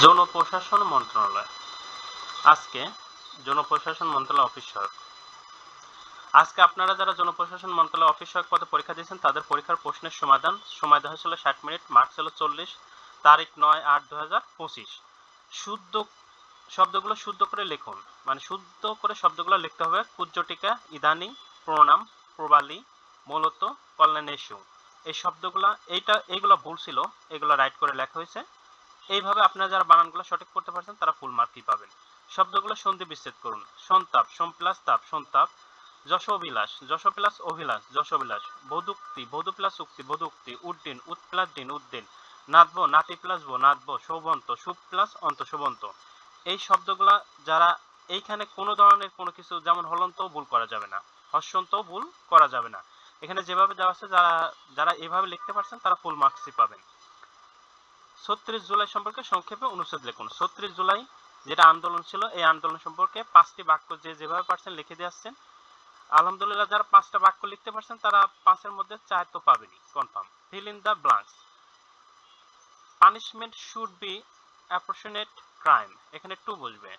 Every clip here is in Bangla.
জনপ্রশাসন মন্ত্রণালয়। আজকে জনপ্রশাসন মন্ত্রণালয় অফিস সহায়ক আজকে আপনারা যারা জনপ্রশাসন মন্ত্রণালয় অফিস সহায়ক পদে পরীক্ষা দিয়েছেন, তাদের পরীক্ষার প্রশ্নের সমাধান। সময় দেওয়া হয়েছিল ষাট মিনিট চল্লিশ, তারিখ নয় আট দু হাজার পঁচিশ। শুদ্ধ শব্দগুলো শুদ্ধ করে লিখুন। মানে শুদ্ধ করে শব্দগুলো লিখতে হবে। কুজ্জটিকা, ইদানিং, প্রণাম, প্রবালী, মূলত, কল্যাণেশু। এই শব্দগুলা, এইটা, এইগুলো ভুল ছিল। এগুলো রাইট করে লেখা হয়েছে। এইভাবে আপনারা যারা বানানগুলো সঠিক করতে পারছেন, তারা ফুল মার্কই পাবেন। শব্দগুলো সন্ধি বিচ্ছেদ করুন। সন্তাপ সোম প্লাস তাপ সন্তাপ যশ অভিলাষ, যশ প্লাস অভিলাষ, যশ অভিলাষ। বধুক্তি, বধু প্লাস উক্তি, বধুক্তি, উদ্দিন, উৎ প্লাস দিন, উদ্দিন। নাদব, নাতি প্লাস বো, নাদব, শোভন্ত সুপ প্লাস অন্ত, শোভন্ত। এই শব্দগুলা যারা এইখানে কোনো ধরনের কোনো কিছু, যেমন হলন্তও ভুল করা যাবে না। হস্যন্তও ভুল করা যাবে না। এখানে যেভাবে দেওয়া আছে, যারা যারা এভাবে লিখতে পারছেন, তারা ফুল মার্কসই পাবেন। ছত্রিশ জুলাই সম্পর্কে সংক্ষেপে অনুচ্ছেদ লিখুন। ছত্রিশ জুলাই যেটা আন্দোলন ছিল, এই আন্দোলন সম্পর্কে পাঁচটি বাক্য যে যেভাবে পারছেন লিখে দিয়ে আসছেন। আলহামদুলিল্লাহ, যারা পাঁচটা বাক্য লিখতে পারছেন, তারা পাঁচের মধ্যে চার তো পাবেনি confirm fill in the blanks punishment should be proportionate crime এখানে টু বসবে।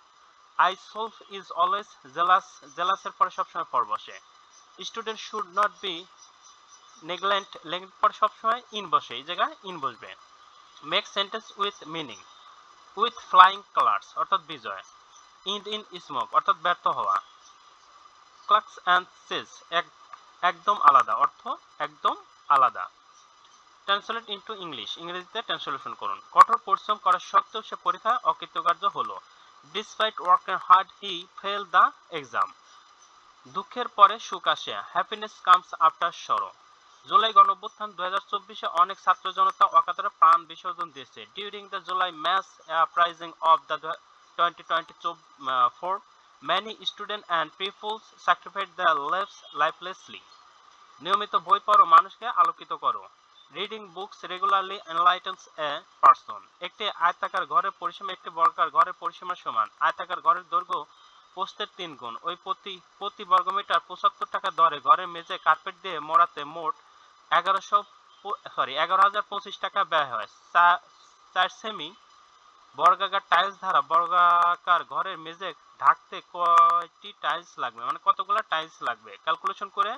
I solve is always jealous জেলাসের পরে সবসময় পর বসে। Student should not be negligent পরে সবসময় ইন বসে। এই জায়গায় ইন বসবে। Make sentence with meaning with flying colours অর্থাৎ বিজয় ইন্ড ইন স্মোক, অর্থাৎ ব্যর্থ হওয়া। ক্লাক্স অ্যান্ড সিস এক, একদম আলাদা, অর্থ একদম আলাদা। ট্রান্সলেট ইনটু ইংলিশ, ইংরেজিতে ট্রান্সলেশন করুন। কঠোর পরিশ্রম করা সত্ত্বেও সে পরীক্ষা অকৃতকার্য হলো। Despite work working hard he fail the exam দুঃখের পরে সুখ আসে। হ্যাপিনেস কামস আফটার সরো জুলাই গণঅভ্যুত্থান দু হাজার চব্বিশে অনেক ছাত্র জনতা অকাতরে প্রাণ বিসর্জন দিয়েছে। During the July mass uprising of the twenty twenty four many students and pupils sacrifice their lives lifelessly নিয়মিত বই পড়ো, মানুষকে আলোকিত করো। Reading books regularly enlightens a person একটি আয়তাকার ঘরের পরিসীমা, একটি বর্গাকার ঘরের পরিসীমার সমান। আয়তাকার ঘরের দৈর্ঘ্য পোস্তের তিন গুণ। ওই প্রতি প্রতি বর্গমিটার পঁচাত্তর টাকা দরে। ঘরের মেঝে কার্পেট দিয়ে মোড়াতে মোট এগারোশো সরি এগারো হাজার পঁচিশ টাকা ব্যয় হয়। চার সেমি, বর্গাকার টাইলস দ্বারা বর্গাকার ঘরের মেঝে ঢাকতে কয়টি টাইলস লাগবে? মানে কতগুলো টাইলস লাগবে? ক্যালকুলেশন করে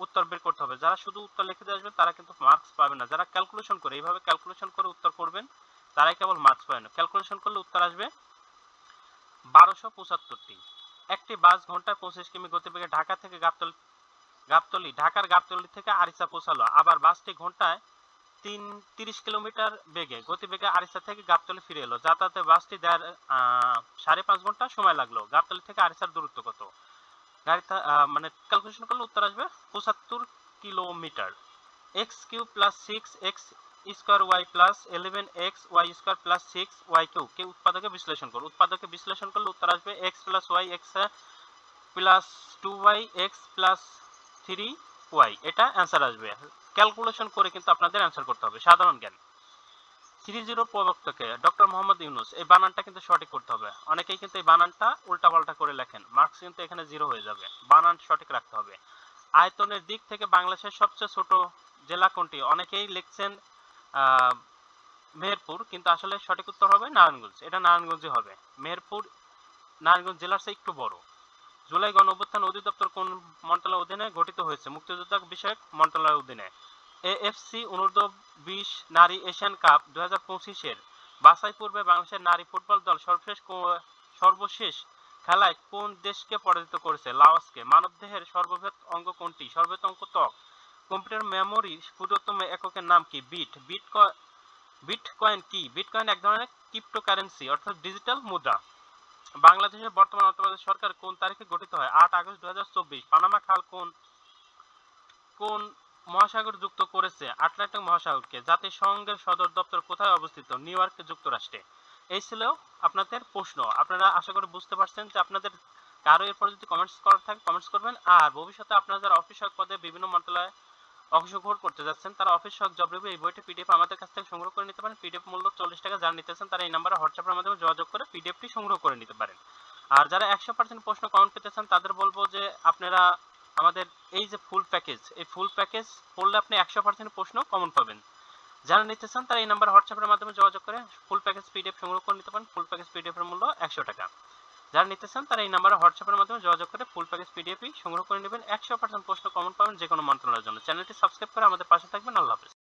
উত্তর বের করতে হবে। যারা শুধু উত্তর লিখে দিয়ে আসবেন, তারা কিন্তু মার্কস পাবে না। যারা ক্যালকুলেশন করে, এইভাবে ক্যালকুলেশন করে উত্তর করবেন, তারাই কেবল মার্কস পাবে না। ক্যালকুলেশন করলে উত্তর আসবে বারোশো পঁচাত্তরটি। একটি বাস ঘন্টায় পঁচিশ কিমি গতিবেগে ঢাকা থেকে গাবতলি গাবতলি, ঢাকার গাবতলি থেকে আরিসা পৌঁছালো। আবার বাসটি ঘন্টায় তিন, তিরিশ কিলোমিটার বেগে, গতিবেগে আরিসা থেকে গাবতলি ফিরে এলো। যাতায়াতে বাসটি দেড় সাড়ে পাঁচ ঘণ্টা সময় লাগল। গাবতলি থেকে আরিসার দূরত্ব কত? মানে ক্যালকুলেশন করলে উত্তর আসবে পঁচাত্তর kilometre. X cube plus six X square Y plus eleven X Y square plus six Y cube কে উৎপাদকে বিশ্লেষণ করো? উৎপাদকে বিশ্লেষণ করলে উত্তর আসবে X plus Y X plus two Y X plus three Y এটা অ্যান্সার আসবে। ক্যালকুলেশন করে কিন্তু আপনাদের অ্যান্সার করতে হবে। সাধারণ জ্ঞান। থ্রি জিরো প্রবক্তকে ডক্টর মোহাম্মদ ইউনুস, এই বানানটা কিন্তু সঠিক করতে হবে। অনেকেই কিন্তু এই বানানটা করে লেখেন। মার্কস কিন্তু এখানে জিরো হয়ে যাবে। বানান সঠিক রাখতে হবে। আয়তনের দিক থেকে বাংলাদেশের সবচেয়ে ছোট জেলা কোনটি? অনেকেই লিখছেন মেহেরপুর, কিন্তু আসলে সঠিক উত্তর হবে নারায়ণগঞ্জ। এটা নারায়ণগঞ্জই হবে। মেহেরপুর, নারায়ণগঞ্জ জেলার চেয়ে একটু বড়। জুলাই গণ অভ্যুত্থান অধিদপ্তর কোন মন্ত্রণালয়ের অধীনে গঠিত হয়েছে? মুক্তিযোদ্ধা বিষয়ক মন্ত্রণালয়ের অধীনে। এএফসি অনূর্ধ্ব বিশ নারী এশিয়ান কাপ দু হাজার পঁচিশের বাছাই পূর্বে বাংলাদেশের নারী ফুটবল দল সর্বশেষ সর্বশেষ খেলায় কোন দেশকে পরাজিত করেছে? লাওসকে। মানবদেহের সর্ববৃহৎ অঙ্গ কোনটি? সর্ববৃহৎ অঙ্গ ত্বক। কম্পিউটার মেমোরি ক্ষুদ্রতম এককের নাম কি? বিট। বিট বিটকয়েন কি? বিটকয়েন এক ধরনের ক্রিপ্টোকারেন্সি, অর্থাৎ ডিজিটাল মুদ্রা। বাংলাদেশের বর্তমান অন্তর্বর্তী সরকার কোন তারিখে গঠিত হয়? আট আগস্ট দু পানামা খাল কোন কোন মহাসাগর যুক্ত করেছে? আটলান্টিক মহাসাগরকে। জাতিসংঘের সদর দপ্তর কোথায় অবস্থিত? নিউ ইয়র্ক যুক্তরাষ্ট্রে। এই ছিল আপনাদের প্রশ্ন। আপনারা আশা করি বুঝতে পারছেন যে আপনাদের কারও এরপর যদি কমেন্টস করার থাকে কমেন্টস করবেন। আর ভবিষ্যতে আপনারা যারা অফিস সহায়ক পদে বিভিন্ন মন্ত্রণালয়ে অংশগ্রহণ করতে যাচ্ছেন, তারা অফিস সহায়ক জব রিভিউ এই বইটি পিডিএফ আমাদের কাছ থেকে সংগ্রহ করে নিতে পারেন। পিডিএফ মূল্য চল্লিশ টাকা যারা নিতেছেন তারা এই নাম্বারে হোয়াটসঅ্যাপের মাধ্যমে যোগাযোগ করে পিডিএফটি সংগ্রহ করে নিতে পারেন। আর যারা একশো পার্সেন্ট প্রশ্ন কমেন্ট পেতে চান, তাদের বলব যে আপনারা আমাদের এই যে ফুল প্যাকেজ এই ফুল প্যাকেজ পড়লে আপনি একশো পার্সেন্ট প্রশ্ন কমন পাবেন। যারা নিতে চান, তারা এই নাম্বার হোয়াটসঅ্যাপের মাধ্যমে যোগাযোগ করে ফুল প্যাকেজ পিডিএফ সংগ্রহ করে নিতে পারেন। ফুল প্যাকেজ পিডিএফ এর মূল্য একশো টাকা। যারা নিতে চান তারা এই নাম্বারে হোয়াটসঅ্যাপের মাধ্যমে যোগাযোগ করে ফুল প্যাকেজ পিডিএফ সংগ্রহ করে নেবেন। একশো পার্সেন্ট প্রশ্ন কমন পাবেন যে কোনো মন্ত্রণালয়ের জন্য। চ্যানেলটি সাবস্ক্রাইব করে আমাদের পাশে থাকবেন। আল্লাহ হাফেজ।